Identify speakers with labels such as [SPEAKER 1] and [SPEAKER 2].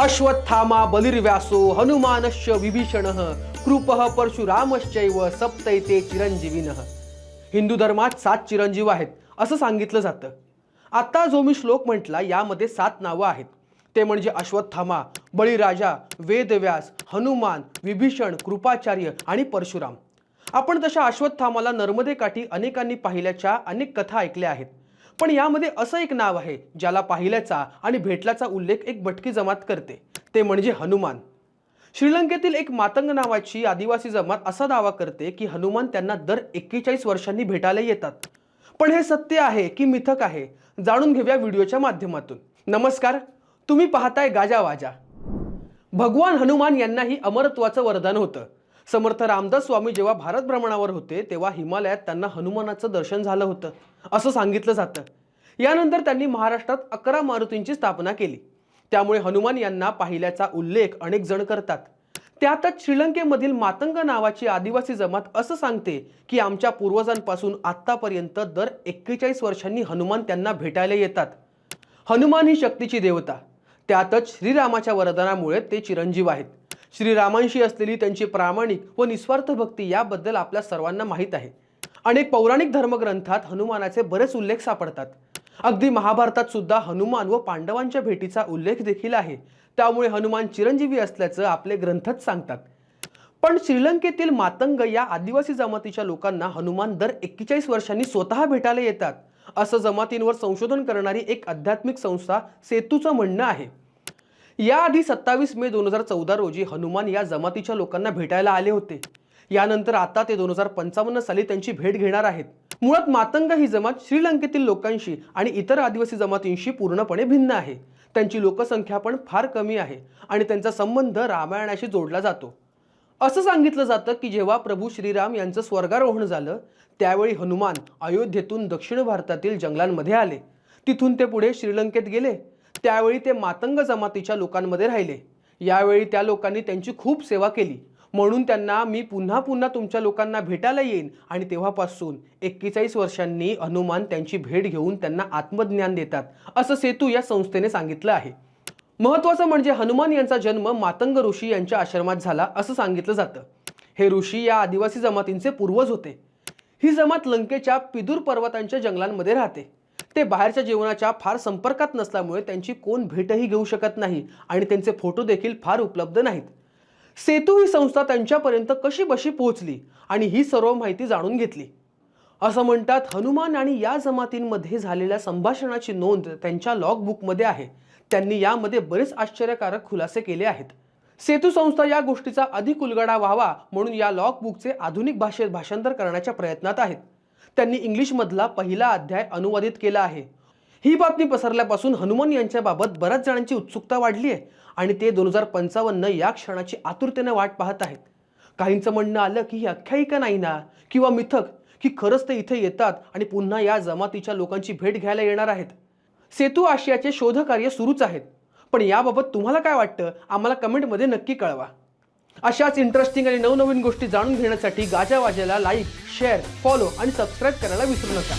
[SPEAKER 1] अश्वत्थामा बलिर्व्यासो हनुमानश्च विभीषण कृप परशुरामश्चैव सप्तैते चिरंजीविन। हिंदू धर्मात सात चिरंजीव आहेत असं सांगितलं जातं. आता जो मी श्लोक म्हटला यामध्ये सात नावं आहेत. ते म्हणजे अश्वत्थामा बळीराजा वेदव्यास हनुमान विभीषण कृपाचार्य आणि परशुराम. आपण तशा अश्वत्थामाला नर्मदेकाठी अनेकांनी पाहिल्याच्या अनेक कथा ऐकल्या आहेत. पण यामध्ये असं एक नाव आहे ज्याला पाहिल्याचा आणि भेटल्याचा उल्लेख एक भटकी जमात करते. ते म्हणजे हनुमान. श्रीलंकेतील एक मातंग नावाची आदिवासी जमात असा दावा करते की हनुमान त्यांना दर एक्केचाळीस वर्षांनी भेटायला येतात. पण हे सत्य आहे की मिथक आहे जाणून घेऊया व्हिडिओच्या माध्यमातून. नमस्कार तुम्ही पाहताय गाजावाजा भगवान हनुमान यांनाही अमरत्वाचं वरदान होतं. समर्थ रामदास स्वामी जेव्हा भारत भ्रमणावर होते तेव्हा हिमालयात त्यांना हनुमानाचं दर्शन झालं होतं असं सांगितलं जातं. यानंतर त्यांनी महाराष्ट्रात अकरा मारुतींची स्थापना केली. त्यामुळे हनुमान यांना पाहिल्याचा उल्लेख अनेक जण करतात. त्यातच श्रीलंकेमधील मातंग नावाची आदिवासी जमात असं सांगते की आमच्या पूर्वजांपासून आत्तापर्यंत दर एक्केचाळीस वर्षांनी हनुमान त्यांना भेटायला येतात. हनुमान ही शक्तीची देवता. त्यातच श्रीरामाच्या वरदानामुळे ते चिरंजीव आहेत. श्रीरामांशी असलेली त्यांची प्रामाणिक व निस्वार्थ भक्ती याबद्दल आपल्या सर्वांना माहीत आहे. अनेक पौराणिक धर्मग्रंथात हनुमानाचे बरेच उल्लेख सापडतात. अगदी महाभारतात सुद्धा हनुमान व पांडवांच्या भेटीचा उल्लेख देखील आहे. त्यामुळे हनुमान चिरंजीवी असल्याचं आपले ग्रंथच सांगतात. पण श्रीलंकेतील मातंग या आदिवासी जमातीच्या लोकांना हनुमान दर एक्केचाळीस वर्षांनी स्वतः भेटायला येतात असं जमातींवर संशोधन करणारी एक आध्यात्मिक संस्था सेतूचं म्हणणं आहे. याआधी सत्तावीस मे दोन हजार चौदा रोजी हनुमान या जमातीच्या लोकांना भेटायला आले होते. यानंतर आता ते दोन हजार पंचावन्न साली त्यांची भेट घेणार आहेत. मुळात मातंग ही जमात श्रीलंकेतील लोकांशी आणि इतर आदिवासी जमातींशी पूर्णपणे भिन्न आहे. त्यांची लोकसंख्या पण फार कमी आहे आणि त्यांचा संबंध रामायणाशी जोडला जातो. असं सांगितलं जातं की जेव्हा प्रभू श्रीराम यांचं स्वर्गारोहण झालं त्यावेळी हनुमान अयोध्येतून दक्षिण भारतातील जंगलांमध्ये आले. तिथून ते पुढे श्रीलंकेत गेले. त्यावेळी ते मातंग जमातीच्या लोकांमध्ये राहिले. यावेळी त्या लोकांनी त्यांची खूप सेवा केली. म्हणून त्यांना मी पुन्हा पुन्हा तुमच्या लोकांना भेटायला येईन. आणि तेव्हापासून एक्केचाळीस वर्षांनी हनुमान त्यांची भेट घेऊन त्यांना आत्मज्ञान देतात. असं सेतू या संस्थेने सांगितलं आहे. महत्वाचं म्हणजे हनुमान यांचा जन्म मातंग ऋषी यांच्या आश्रमात झाला असं सांगितलं जातं. हे ऋषी या आदिवासी जमातींचे पूर्वज होते. ही जमात लंकेच्या पिदूर पर्वतांच्या जंगलांमध्ये राहते. ते बाहेरच्या जीवनाच्या फार संपर्कात नसल्यामुळे त्यांची कोण भेटही घेऊ शकत नाही आणि त्यांचे फोटो देखील फार उपलब्ध नाहीत. सेतू ही संस्था त्यांच्यापर्यंत कशी बशी पोहोचली आणि ही सर्व माहिती जाणून घेतली. असं म्हणतात हनुमान आणि या जमातींमध्ये झालेल्या संभाषणाची नोंद त्यांच्या लॉग बुकमध्ये आहे. त्यांनी यामध्ये बरेच आश्चर्यकारक खुलासे केले आहेत. सेतू संस्था या गोष्टीचा अधिक उलगडा व्हावा म्हणून या लॉग बुकचे आधुनिक भाषेत भाषांतर करण्याच्या प्रयत्नात आहेत. त्यांनी इंग्लिशमधला पहिला अध्याय अनुवादित केला आहे. ही बातमी पसरल्यापासून हनुमान यांच्याबाबत बऱ्याच जणांची उत्सुकता वाढली आहे आणि ते दोन हजार पंचावन्न या क्षणाची आतुरतेने वाट पाहत आहेत. काहींचं म्हणणं आलं की ही आख्यायिका नाही ना किंवा मिथक की खरंच ते इथे येतात आणि पुन्हा या जमातीच्या लोकांची भेट घ्यायला येणार आहेत. सेतू आशियाचे शोधकार्य सुरूच आहेत. पण याबाबत तुम्हाला काय वाटतं? आम्हाला कमेंटमध्ये नक्की कळवा. अशाच इंटरेस्टिंग आणि नवनवीन गोष्टी जाणून घेण्यासाठी गाजा वाजायला लाईक शेअर फॉलो आणि सबस्क्राईब करायला विसरू नका.